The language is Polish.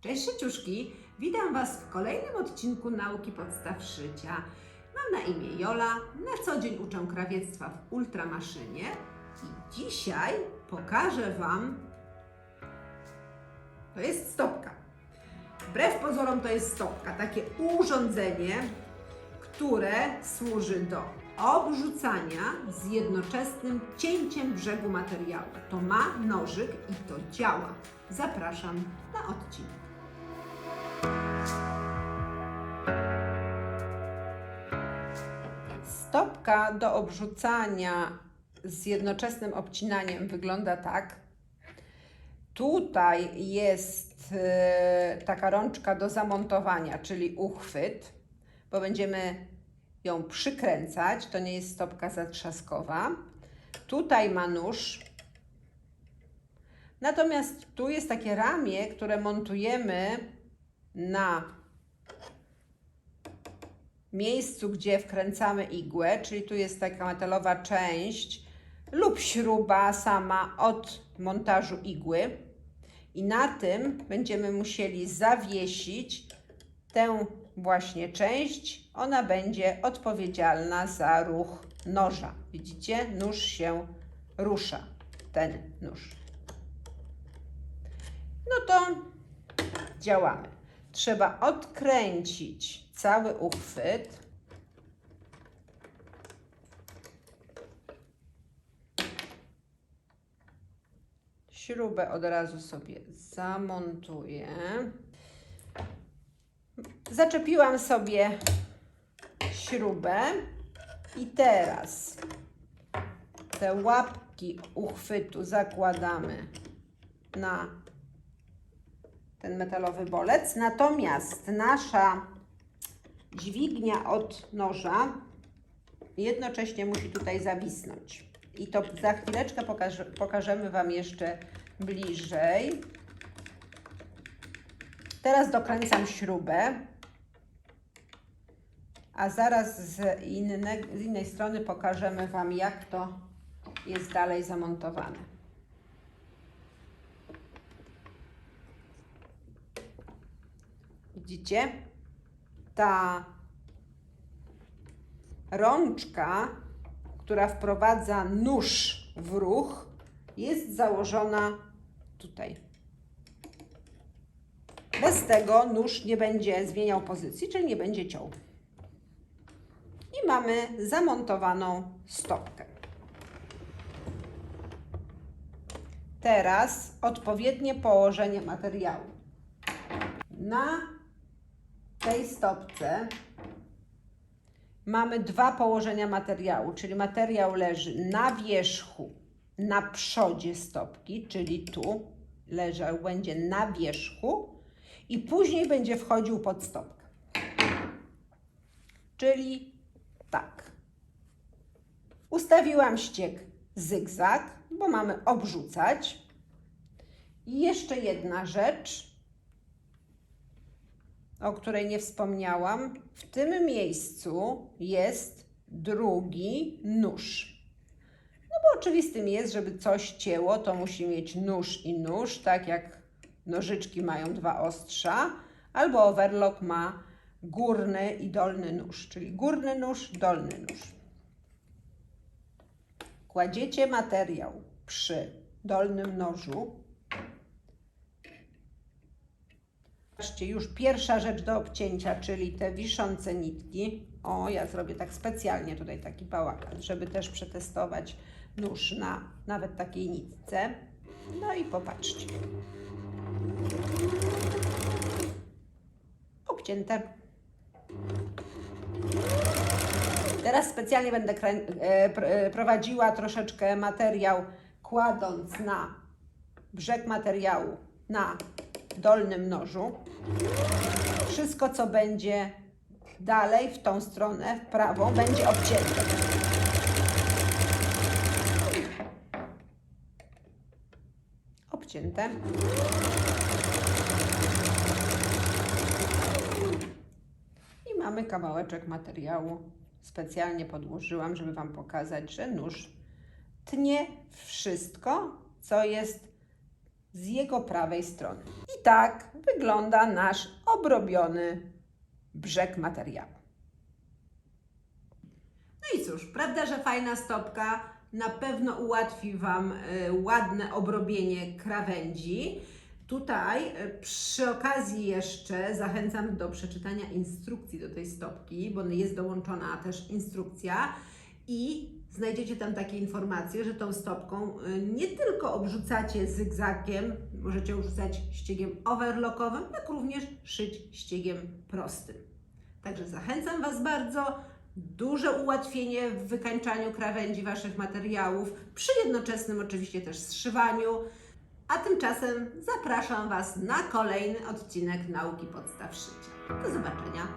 Cześć szyciuszki, witam Was w kolejnym odcinku Nauki Podstaw Szycia. Mam na imię Jola, na co dzień uczę krawiectwa w Ultramaszynie i dzisiaj pokażę Wam, to jest stopka. Wbrew pozorom to jest stopka, takie urządzenie, które służy do obrzucania z jednoczesnym cięciem brzegu materiału. To ma nożyk i to działa. Zapraszam na odcinek. Stopka do obrzucania z jednoczesnym obcinaniem wygląda tak. Tutaj jest e, taka rączka do zamontowania, czyli uchwyt, bo będziemy ją przykręcać. To nie jest stopka zatrzaskowa. Tutaj ma nóż. Natomiast tu jest takie ramię, które montujemy na miejscu, gdzie wkręcamy igłę, czyli tu jest taka metalowa część lub śruba sama od montażu igły. I na tym będziemy musieli zawiesić tę właśnie część. Ona będzie odpowiedzialna za ruch noża. Widzicie? Nóż się rusza. Ten nóż. No to działamy. Trzeba odkręcić cały uchwyt. Śrubę od razu sobie zamontuję. Zaczepiłam sobie śrubę i teraz te łapki uchwytu zakładamy na ten metalowy bolec. Natomiast nasza dźwignia od noża jednocześnie musi tutaj zawisnąć. I to za chwileczkę pokaże, pokażemy Wam jeszcze bliżej. Teraz dokręcam śrubę, a zaraz z, inne, z innej strony pokażemy Wam, jak to jest dalej zamontowane. Widzicie? Ta rączka, która wprowadza nóż w ruch, jest założona tutaj. Bez tego nóż nie będzie zmieniał pozycji, czyli nie będzie ciął. I mamy zamontowaną stopkę. Teraz odpowiednie położenie materiału. Na tej stopce mamy dwa położenia materiału, czyli materiał leży na wierzchu, na przodzie stopki, czyli tu leżał, będzie na wierzchu i później będzie wchodził pod stopkę. Czyli tak. Ustawiłam ściek zygzak, bo mamy obrzucać. I jeszcze jedna rzecz, o której nie wspomniałam. W tym miejscu jest drugi nóż. No bo oczywistym jest, żeby coś cięło, to musi mieć nóż i nóż, tak jak nożyczki mają dwa ostrza, albo overlock ma górny i dolny nóż, czyli górny nóż, dolny nóż. Kładziecie materiał przy dolnym nożu. Zobaczcie, już pierwsza rzecz do obcięcia, czyli te wiszące nitki. O, ja zrobię tak specjalnie tutaj taki bałagan, żeby też przetestować nóż na nawet takiej nitce. No i popatrzcie. Obcięte. Teraz specjalnie będę e, e, prowadziła troszeczkę materiał, kładąc na brzeg materiału na dolnym nożu. Wszystko, co będzie dalej w tą stronę, w prawą, będzie obcięte. Obcięte. I mamy kawałeczek materiału. Specjalnie podłożyłam, żeby Wam pokazać, że nóż tnie wszystko, co jest z jego prawej strony. I tak wygląda nasz obrobiony brzeg materiału. No i cóż, prawda, że fajna stopka na pewno ułatwi Wam y, ładne obrobienie krawędzi. Tutaj y, przy okazji jeszcze zachęcam do przeczytania instrukcji do tej stopki, bo jest dołączona też instrukcja i znajdziecie tam takie informacje, że tą stopką y, nie tylko obrzucacie zygzakiem, możecie obrzucać ściegiem overlockowym, jak również szyć ściegiem prostym. Także zachęcam Was bardzo. Duże ułatwienie w wykańczaniu krawędzi Waszych materiałów, przy jednoczesnym oczywiście też zszywaniu. A tymczasem zapraszam Was na kolejny odcinek Nauki Podstaw Szycia. Do zobaczenia.